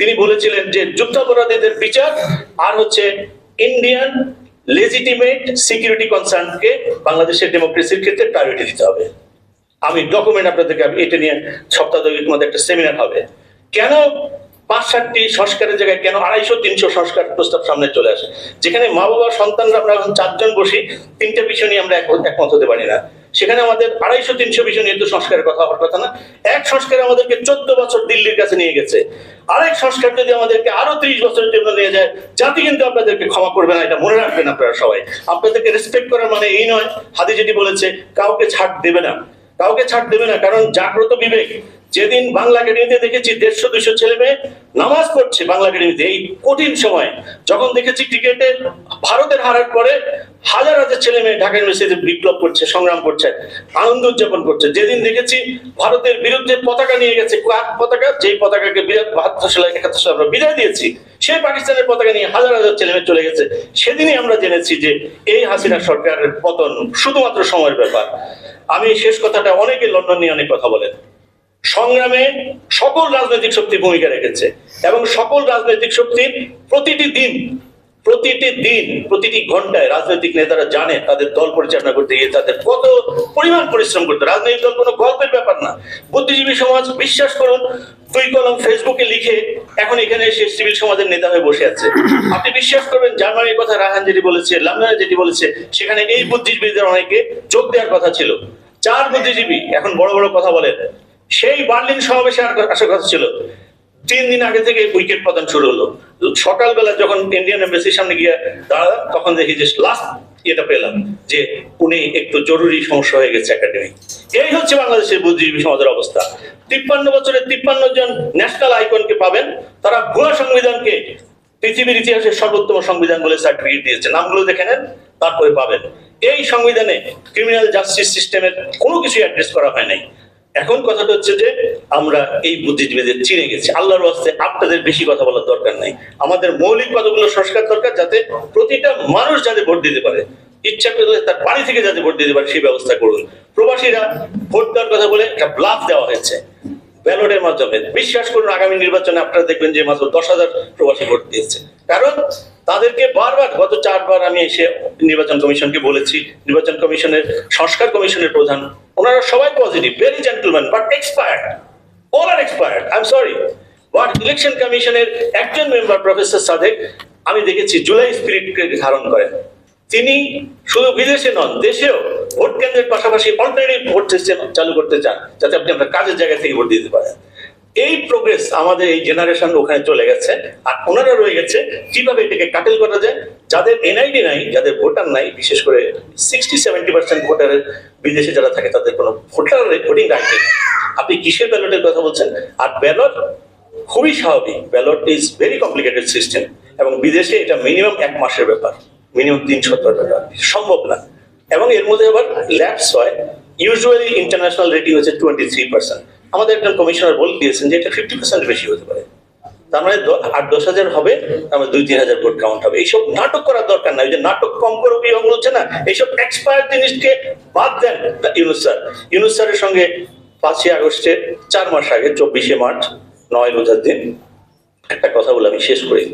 তিনি বলেছিলেন যে যুদ্ধাপরাধীদের বিচার আর হচ্ছে ইন্ডিয়ান লেজিটিমেট সিকিউরিটি কনসার্নকে বাংলাদেশের ডেমোক্রেসির ক্ষেত্রে প্রায়োরিটি দিতে হবে। আমি ডকুমেন্ট আপনাদেরকে এটা নিয়ে সপ্তাহ মধ্যে একটা সেমিনার হবে। কেন পাঁচ সাতটি সংস্কারের জায়গায় কেন আড়াইশো, তিনশো সংস্কার প্রস্তাব সামনে চলে আসে? যেখানে মা বাবা সন্তানরা আমরা এখন চারজন বসি, তিনটে নিয়ে আমরা এক- একমত হতে পারি না। সেখানে আমাদের আড়াইশো, তিনশো বিষয় নিয়ে সংস্কারের কথা হওয়ার কথা না। এক সংস্কার আমাদেরকে চোদ্দ বছর দিল্লির কাছে নিয়ে গেছে। আরেক সংস্কার যদি আমাদেরকে আরও ত্রিশ বছরের জন্য নিয়ে যায়, জাতি কিন্তু আপনাদেরকে ক্ষমা করবে না, এটা মনে রাখবেন আপনারা সবাই। আপনাদেরকে রেসপেক্ট করার মানে এই নয়, হাদি যেটি বলেছে, কাউকে ছাড় দেবে না। কাউকে ছাড় দেবে না, কারণ জাগ্রত বিবেক। যেদিন বাংলা একাডেমিতে দেখেছি দেড়শো, দুইশো ছেলে মেয়ে নামাজ পড়ছে বাংলা একাডেমিতে, এই কঠিন সময়। যখন দেখেছি ক্রিকেটে ভারতের হারার পরে হাজার হাজার ছেলে মেয়ে ঢাকা ইউনিভার্সিটিতে বিপ্লব করছে, সংগ্রাম করছে, আনন্দ উদযাপন করছে। যেদিন দেখেছি ভারতের বিরুদ্ধে পতাকা নিয়ে গেছে পতাকা, যেই পতাকাকে বিরাট বাহাত্তর সালে একাত্তর সালে আমরা বিদায় দিয়েছি, সেই পাকিস্তানের পতাকা নিয়ে হাজার হাজার ছেলে মেয়ে চলে গেছে। সেদিনই আমরা জেনেছি যে এই হাসিনা সরকারের পতন শুধুমাত্র সময়ের ব্যাপার। আমি শেষ কথাটা, অনেকে লন্ডন নিয়ে অনেক কথা বলেন। সংগ্রামে সকল রাজনৈতিক শক্তি ভূমিকা রেখেছে এবং সকল রাজনৈতিক শক্তির প্রতিটি দিন প্রতিটি দিন, প্রতিটি ঘন্টায় রাজনৈতিক নেতারা জানে, তাদের দল পরিচালনা করতে গিয়ে তাদের কত পরিমাণ পরিশ্রম করতে রাজনৈতিক দল কোনো গল্পের ব্যাপার না। বুদ্ধিজীবী সমাজ, বিশ্বাস করুন, দুই কলম ফেসবুকে লিখে এখন এখানে এসে সিভিল সমাজের নেতা হয়ে বসে আছে। আপনি বিশ্বাস করবেন, জার্মানির কথা রাহান যেটি বলেছে লন্ডনে যেটি বলেছে, সেখানে এই বুদ্ধিজীবীদের অনেকে যোগ দেওয়ার কথা ছিল। চার বুদ্ধিজীবী, এখন বড় বড় কথা বলেন। সেই বার্লিন সমাবেশে আসার কথা ছিল। তিন দিন আগে থেকে উইকেট পতন শুরু হলো। সকালবেলা যখন ইন্ডিয়ান এম্বাসির সামনে গিয়ে দাঁড়ালাম, তখন দেখি যে লাস্ট এটা পেলাম, যে উনি একটু জরুরি সমস্যা হয়ে গেছে একাডেমি এই হচ্ছে বাংলাদেশের বুদ্ধিজীবী সমাজের অবস্থা। তিপ্পান্ন বছরের তিপ্পান্ন জন ন্যাশনাল আইকনকে পাবেন, তারা ভুয়া সংবিধানকে পৃথিবীর ইতিহাসের সর্বোত্তম সংবিধান বলে সার্টিফিকেট দিয়েছে। নামগুলো দেখে নেন, তারপরে পাবেন। এই সংবিধানে ক্রিমিনাল জাস্টিস সিস্টেমের কোনো কিছু অ্যাড্রেস করা হয় নাই। এখন কথাটা হচ্ছে যে, আমরা এই বুদ্ধিজীবীদের চিনে গেছি। আল্লাহর ওয়াস্তে আপনাদের বেশি কথা বলার দরকার নাই। আমাদের মৌলিক কতগুলো সংস্কার দরকার যাতে প্রতিটা মানুষ যাতে ভোট দিতে পারে। ইচ্ছা করলে তার বাড়ি থেকে যাতে ভোট দিতে পারে, সেই ব্যবস্থা করুন। প্রবাসীরা ভোট দেওয়ার কথা বলে একটা ব্লাফ দেওয়া হয়েছে। ব্যালটের মাধ্যমে। বিশ্বাস করুন, আগামী নির্বাচনে আপনারা দেখবেন যে মাত্র দশ হাজার প্রবাসী ভোট দিয়েছে। কারণ তাদেরকে বারবার, গত চারবার আমি এসে নির্বাচন কমিশনকে বলেছি। নির্বাচন কমিশনের, সংস্কার কমিশনের প্রধান ওনারা সবাই positive very gentleman but expired all are expired I am sorry but election কমিশনের একজন মেম্বার প্রফেসর সাদেক আমি দেখেছি জুলাই স্পিরিটকে ধারণ করেন। তিনি শুধু বিদেশে নন, দেশেও ভোট কেন্দ্রের পাশাপাশি অল্টারনেটিভ ভোট সিস্টেম চালু করতে চান, যাতে আপনি আপনার কাজের জায়গা থেকে ভোট দিতে পারেন। এই প্রোগ্রেস আমাদের এই জেনারেশন ওখানে চলে গেছে। আর ওনারা রয়ে গেছে, কীভাবে এটাকে কাটেল করা যায়? যাদের এনআইডি নাই, যাদের ভোটার নাই, বিশেষ করে সিক্সটি সেভেন্টি পার্সেন্ট ভোটারের বিদেশে যারা থাকে, তাদের কোনো ভোটার ভোটিং রাইট নেই। আপনি কিসের ব্যালটের কথা বলছেন? আর ব্যালট খুবই স্বাভাবিক। Ballot is very complicated system এবং বিদেশে এটা মিনিমাম এক মাসের ব্যাপার। মিনিমাম তিন সপ্তাহের ব্যাপার। সম্ভব না। এবং এর মধ্যে আবার ল্যাপস হয়। ইউজুয়ালি ইন্টারন্যাশনাল রেটিং হচ্ছে টোয়েন্টি থ্রি পার্সেন্ট আমাদের একজন কমিশনার বলে দিয়েছেন যে এটা ফিফটি পার্সেন্ট বেশি হতে পারে। তার মানে আট দশ হাজার হবে, তার মানে দুই তিন হাজার ভোট কাউন্ট হবে। এইসব নাটক করার দরকার নাই। ওই যে নাটক কম করে বিভাগ বলছে না? এইসব এক্সপায়ার জিনিসকে বাদ দেন ইউনুস স্যার। ইউনুস স্যারের সঙ্গে পাঁচই আগস্টের চার মাস আগে, চব্বিশে মার্চ, নয় রোজার দিন। একটা কথা বলে আমি শেষ করি।